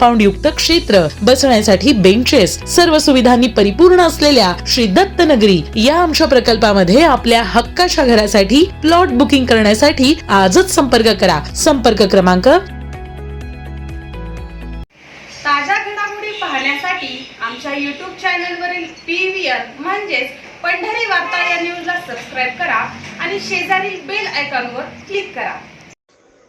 Compound युक्त क्षेत्र बसण्यासाठी बेंचेस सर्व सुविधांनी परिपूर्ण असलेल्या श्री दत्तनगरी या आमच्या प्रकल्पामध्ये आपल्या हक्काच्या घरासाठी प्लॉट बुकिंग करण्यासाठी आजच संपर्क करा. संपर्क क्रमांक ताज्या घडामोडी पाहण्यासाठी आमच्या यूट्यूब चॅनलवरील पी व्ही आर म्हणजेच पंढरी वार्ता या न्यूजला सबस्क्राईब करा आणि शेजारील बेल आयकॉनवर क्लिक करा.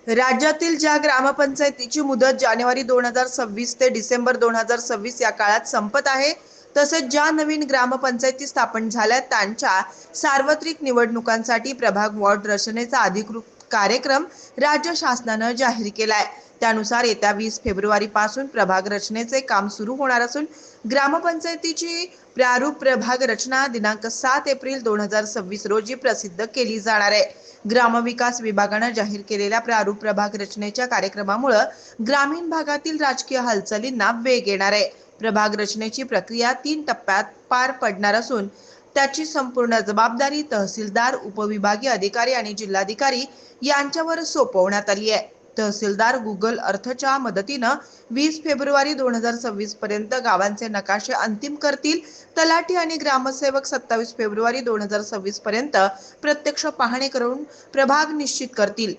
राज्यातील ज्या ग्रामपंचायतीची मुदत जानेवारी दोन हजार सव्वीस ते डिसेंबर दोन हजार सव्वीस या काळात संपत आहे तसेच ज्या नवीन ग्रामपंचायती स्थापन झाल्या त्यांच्या सार्वत्रिक निवडणुकांसाठी प्रभाग वॉर्ड रचनेचा अधिकृत कार्यक्रम राज्य शासनानं जाहीर केलाय. त्यानुसार येत्या वीस फेब्रुवारी पासून प्रभाग रचनेचे काम सुरू होणार असून ग्रामपंचायतीची प्रारूप प्रभाग रचना दिनांक सात एप्रिल दोन हजार सव्वीस रोजी प्रसिद्ध केली जाणार आहे. ग्रामविकास विभागानं जाहीर केलेल्या प्रारूप प्रभाग रचनेच्या कार्यक्रमामुळं ग्रामीण भागातील राजकीय हालचालींना वेग येणार आहे. प्रभाग रचनेची प्रक्रिया तीन टप्प्यात पार पडणार असून त्याची संपूर्ण जबाबदारी तहसीलदार उपविभागीय अधिकारी आणि जिल्हाधिकारी यांच्यावर सोपवण्यात आली आहे. तहसीलदार गुगल अर्थच्या मदतीनं वीस फेब्रुवारी दोन हजार सव्वीस पर्यंत गावांचे नकाशे अंतिम करतील. तलाठी आणि ग्रामसेवक सत्तावीस फेब्रुवारी दोन हजार सव्वीस पर्यंत प्रत्यक्ष पाहणी करून प्रभाग निश्चित करतील.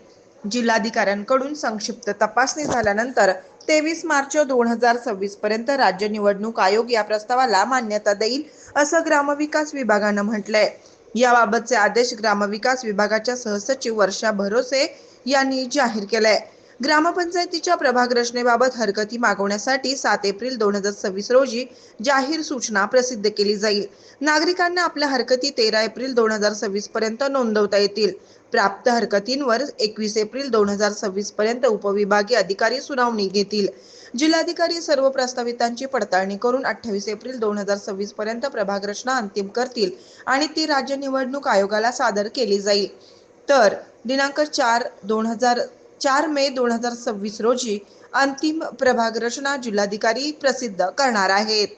जिल्हाधिकाऱ्यांकडून संक्षिप्त तपासणी झाल्यानंतर तेवीस मार्च दोन हजार सव्वीस पर्यंत राज्य निवडणूक आयोग या प्रस्तावाला मान्यता देईल असं ग्रामविकास विभागानं म्हटलंय. याबाबतचे आदेश ग्रामविकास विभागाच्या सहसचिव वर्षा भरोसे यांनी जाहीर केलंय. ग्रामपंचायतीच्या प्रभाग रचनेबाबत हरकती मागवण्यासाठी सात एप्रिल दोन हजार सव्वीस रोजी जाहीर सूचना प्रसिद्ध केली जाईल. नागरिकांना आपल्या हरकती तेरा एप्रिल दोन हजार सव्वीस पर्यंत नोंदवता येतील. प्राप्त हरकतींवर एकवीस एप्रिल दोन हजार सव्वीस पर्यंत उपविभागीय अधिकारी सुनावणी घेतील. जिल्हाधिकारी सर्व प्रस्तावितांची पडताळणी करून अठ्ठावीस एप्रिल दोन हजार सव्वीस पर्यंत प्रभाग रचना अंतिम करतील आणि ती राज्य निवडणूक आयोगाला सादर केली जाईल. तर दिनांक चार दोन हजार चार मे दोन हजार सव्वीस रोजी अंतिम प्रभाग रचना जिल्हाधिकारी प्रसिद्ध करणार आहेत.